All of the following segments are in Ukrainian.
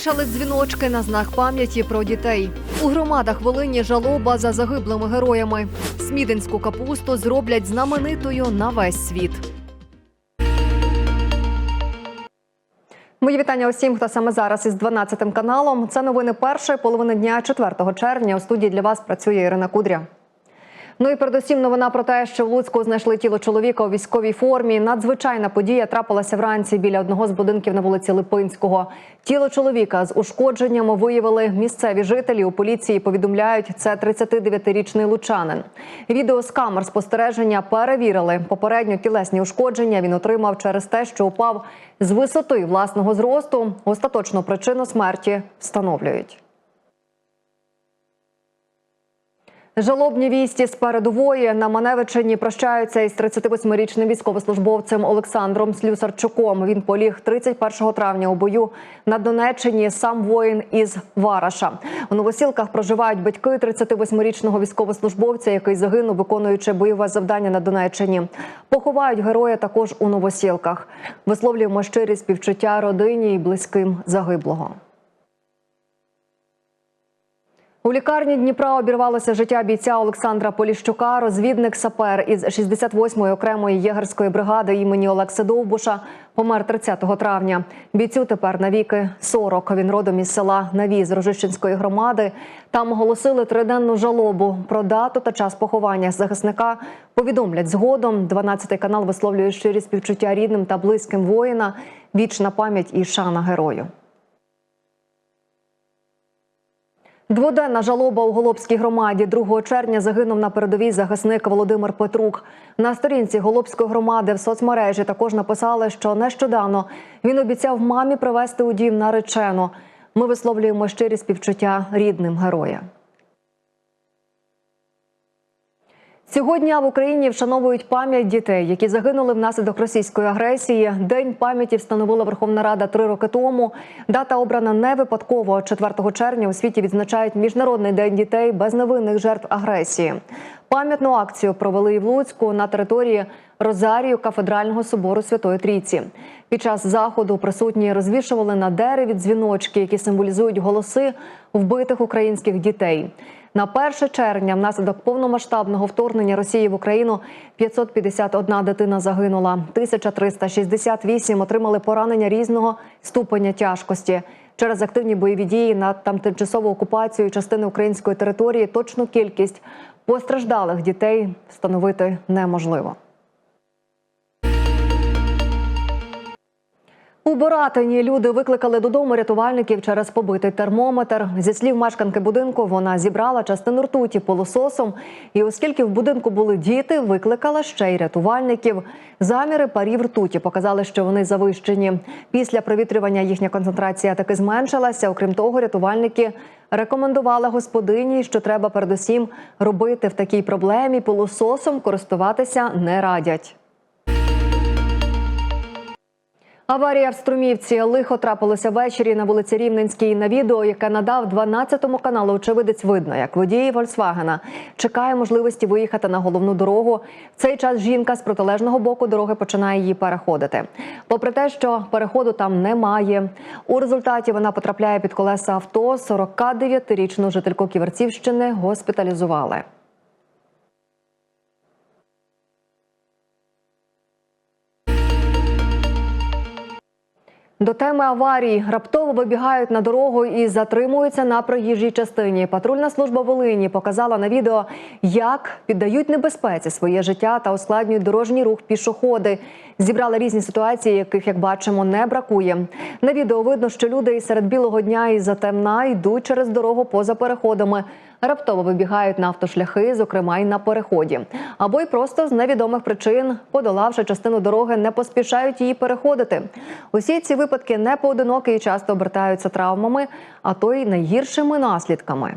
Вішали дзвіночки на знак пам'яті про дітей. У громадах Волині жалоба за загиблими героями. Смідинську капусту зроблять знаменитою на весь світ. Мої вітання усім, хто саме зараз із 12 каналом. Це новини першої половини дня 4 червня. У студії для вас працює Ірина Кудря. Ну і передусім новина про те, що в Луцьку знайшли тіло чоловіка у військовій формі. Надзвичайна подія трапилася вранці біля одного з будинків на вулиці Липинського. Тіло чоловіка з ушкодженнями виявили місцеві жителі. У поліції повідомляють, це 39-річний лучанин. Відео з камер спостереження перевірили. Попередньо тілесні ушкодження він отримав через те, що упав з висоти власного зросту. Остаточну причину смерті встановлюють. Жалобні вісті з передової на Маневичині прощаються із 38-річним військовослужбовцем Олександром Слюсарчуком. Він поліг 31 травня у бою на Донеччині. Сам воїн із Вараша. У новосілках проживають батьки 38-річного військовослужбовця, який загинув, виконуючи бойове завдання на Донеччині. Поховають героя також у новосілках. Висловлюємо щирі співчуття родині і близьким загиблого. У лікарні Дніпра обірвалося життя бійця Олександра Поліщука. Розвідник сапер із 68-ї окремої єгерської бригади імені Олекси Довбуша помер 30 травня. Бійцю тепер навіки 40. Він родом із села Наві з Рожищенської громади. Там оголосили триденну жалобу про дату та час поховання захисника. Повідомлять згодом. 12-й канал висловлює щирі співчуття рідним та близьким воїна. Вічна пам'ять і шана герою. Дводенна жалоба у Голобській громаді 2 червня загинув на передовій захисник Володимир Петрук. На сторінці Голобської громади в соцмережі також написали, що нещодавно він обіцяв мамі привезти у дім наречену. Ми висловлюємо щирі співчуття рідним героя. Сьогодні в Україні вшановують пам'ять дітей, які загинули внаслідок російської агресії. День пам'яті встановила Верховна Рада три роки тому. Дата обрана не випадково. 4 червня у світі відзначають міжнародний день дітей без невинних жертв агресії. Пам'ятну акцію провели і в Луцьку на території Розарію кафедрального собору Святої Трійці. Під час заходу присутні розвішували на дереві дзвіночки, які символізують голоси вбитих українських дітей. На 1 червня внаслідок повномасштабного вторгнення Росії в Україну 551 дитина загинула, 1368 отримали поранення різного ступеня тяжкості. Через активні бойові дії на там тимчасову окупацію частини української території точну кількість постраждалих дітей встановити неможливо. У Боратині люди викликали додому рятувальників через побитий термометр. Зі слів мешканки будинку, вона зібрала частину ртуті полососом. І оскільки в будинку були діти, викликала ще й рятувальників. Заміри парів ртуті показали, що вони завищені. Після провітрювання їхня концентрація таки зменшилася. Окрім того, рятувальники рекомендували господині, що треба передусім робити в такій проблемі. Полососом користуватися не радять. Аварія в Струмівці лихо трапилося ввечері на вулиці Рівненській. На відео, яке надав 12-му каналу, очевидець видно, як водій Фольксвагена чекає можливості виїхати на головну дорогу. В цей час жінка з протилежного боку дороги починає її переходити. Попри те, що переходу там немає. У результаті вона потрапляє під колеса авто. 49-річну жительку Ківерцівщини госпіталізували. До теми аварій раптово вибігають на дорогу і затримуються на проїжджій частині. Патрульна служба Волині показала на відео, як піддають небезпеці своє життя та ускладнюють дорожній рух пішоходи. Зібрали різні ситуації, яких, як бачимо, не бракує. На відео видно, що люди і серед білого дня і затемна йдуть через дорогу поза переходами. Раптово вибігають на автошляхи, зокрема й на переході, або й просто з невідомих причин, подолавши частину дороги, не поспішають її переходити. Усі ці випадки не поодинокі і часто обертаються травмами, а то й найгіршими наслідками.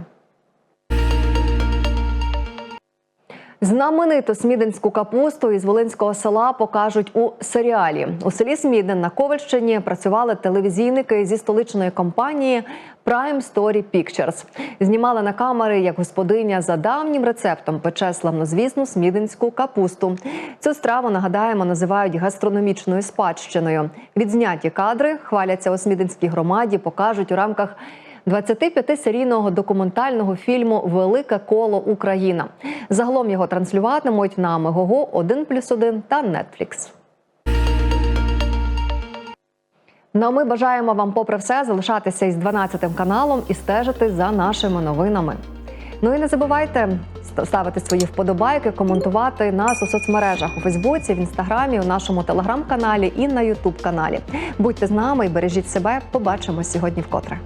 Знамениту смідинську капусту із Волинського села покажуть у серіалі. У селі Смідин на Ковальщині працювали телевізійники зі столичної компанії Prime Story Pictures. Знімали на камери, як господиня за давнім рецептом пече славнозвісну смідинську капусту. Цю страву нагадаємо, називають гастрономічною спадщиною. Відзняті кадри хваляться у смідинській громаді, покажуть у рамках 25-серійного документального фільму Велике коло Україна. Загалом його транслюватимуть на Мегого 1+,1 та Netflix. Ну а ми бажаємо вам, попри все, залишатися із 12 каналом і стежити за нашими новинами. Ну і не забувайте ставити свої вподобайки, коментувати нас у соцмережах у Фейсбуці, в інстаграмі, у нашому телеграм-каналі і на Ютуб каналі. Будьте з нами і бережіть себе. Побачимось сьогодні вкотре.